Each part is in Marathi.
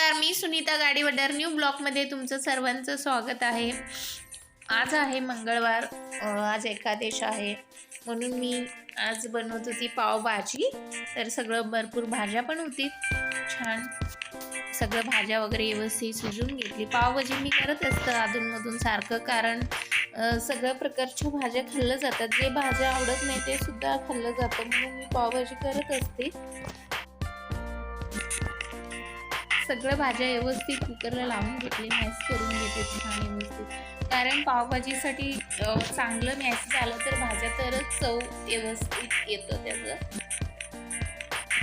नमस्कार मी सुनीता गाडीवडर न्यू ब्लॉकमध्ये तुमचं सर्वांचं स्वागत आहे. आज आहे मंगळवार आज एकादेश आहे. म्हणून मी आज बनवत होती पावभाजी. तर सगळं भरपूर भाज्या पण होती. छान. सगळं भाज्या वगैरे व्यवस्थित शिजून घेतली. पावभाजी मी करत असतं अधूनमधून सारखं कारण सगळ्या प्रकारच्या भाज्या खाल्लं जातात. जे भाज्या आवडत नाही ते सुद्धा खाल्लं जातं. म्हणून मी पावभाजी करत असते. सगळ्या भाज्या व्यवस्थित कुकरला लावून घेतले मॅश करून घेते छान व्यवस्थित. कारण पावभाजीसाठी चांगलं मॅश झालं तर भाज्या तरच चव व्यवस्थित येतं त्याचं.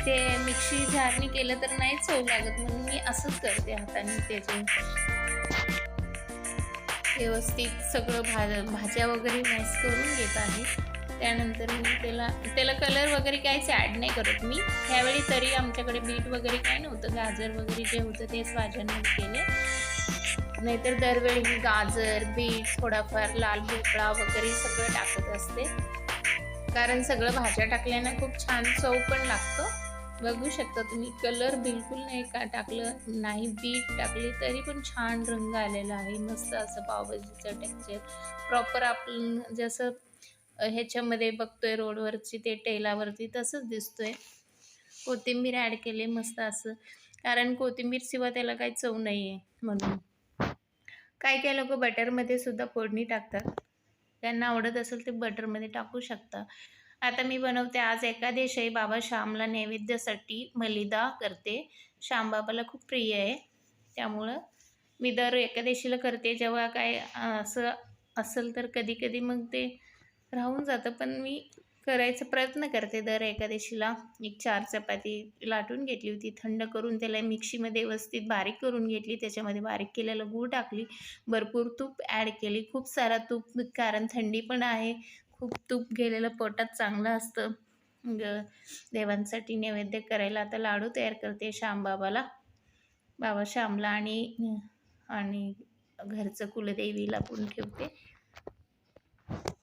ते मिक्सी झारणी केलं तर नाही चव लागत म्हणून मी असंच करते हाताने त्याचे. व्यवस्थित सगळं भा भाज्या वगैरे मॅश करून घेत आहे. त्यानंतर मी त्याला त्याला कलर वगैरे काहीच ॲड नाही करत मी. ह्यावेळी तरी आमच्याकडे बीट वगैरे काही नव्हतं. गाजर वगैरे जे होतं तेच भाज्यांमध्ये केले. नाहीतर दरवेळी मी गाजर बीट थोडाफार लाल भोपळा वगैरे सगळं टाकत असते. कारण सगळं भाज्या टाकल्यानं खूप छान चव पण लागतो. बघू शकता तुम्ही कलर बिलकुल नाही का टाकलं नाही बीट टाकली तरी पण छान रंग आलेला आहे. मस्त असं पावभाजीचं टेक्स्चर प्रॉपर आपण जसं ह्याच्यामध्ये बघतोय रोडवरची ते टेलावरती तसंच दिसतोय. कोथिंबीर ॲड केले मस्त असं. कारण कोथिंबीर शिवाय त्याला काही चव नाही आहे म्हणून. काही काही लोक बटरमध्ये सुद्धा फोडणी टाकतात. त्यांना आवडत असेल ते बटरमध्ये टाकू शकता. आता मी बनवते आज एकादेश आहे बाबा श्यामला नैवेद्यासाठी मलिदा करते. श्यामबाबाला खूप प्रिय आहे. त्यामुळं मी दर एकादशीला करते. जेव्हा काय असं असेल तर कधी कधी मग ते राहून जातं. पण मी करायचा प्रयत्न करते दर एकादशीला. एक चार चपाती लाटून घेतली होती. थंड करून त्याला मिक्सीमध्ये व्यवस्थित बारीक करून घेतली. त्याच्यामध्ये बारीक केलेलं गूळ टाकली. भरपूर तूप ॲड केली. खूप सारा तूप कारण थंडी पण आहे. खूप तूप गेलेलं पोटात चांगलं असतं. ग देवांसाठी नैवेद्य करायला आता लाडू तयार करते श्यामबाबाला बाबा श्यामला आणि आणि घरचं कुलदेवीला पण ठेवते.